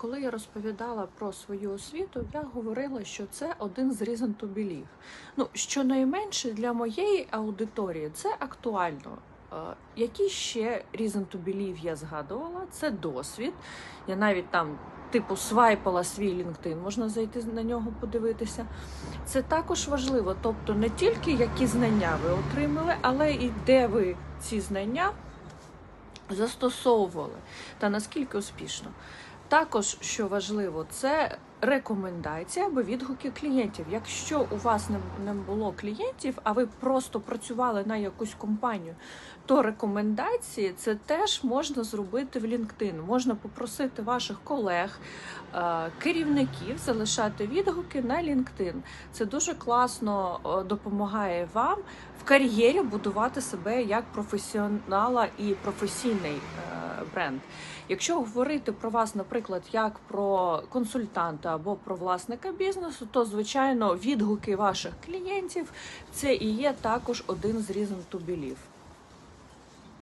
коли я розповідала про свою освіту, я говорила, що це один з reason to believe. Ну, щонайменше для моєї аудиторії це актуально. Е, Які ще reason to believe я згадувала? Це досвід. Я навіть там, типу, свайпала свій LinkedIn, можна зайти на нього подивитися. Це також важливо. Тобто не тільки які знання ви отримали, але і де ви ці знання застосовували та наскільки успішно. Також, що важливо, це рекомендації або відгуки клієнтів. Якщо у вас не, не було клієнтів, а ви просто працювали на якусь компанію, то рекомендації це теж можна зробити в LinkedIn. Можна попросити ваших колег, е, керівників залишати відгуки на LinkedIn. Це дуже класно е, допомагає вам в кар'єрі будувати себе як професіонала і професійний е, бренд. Якщо говорити про вас, наприклад, як про консультанта або про власника бізнесу, то звичайно відгуки ваших клієнтів це і є також один з різних believe.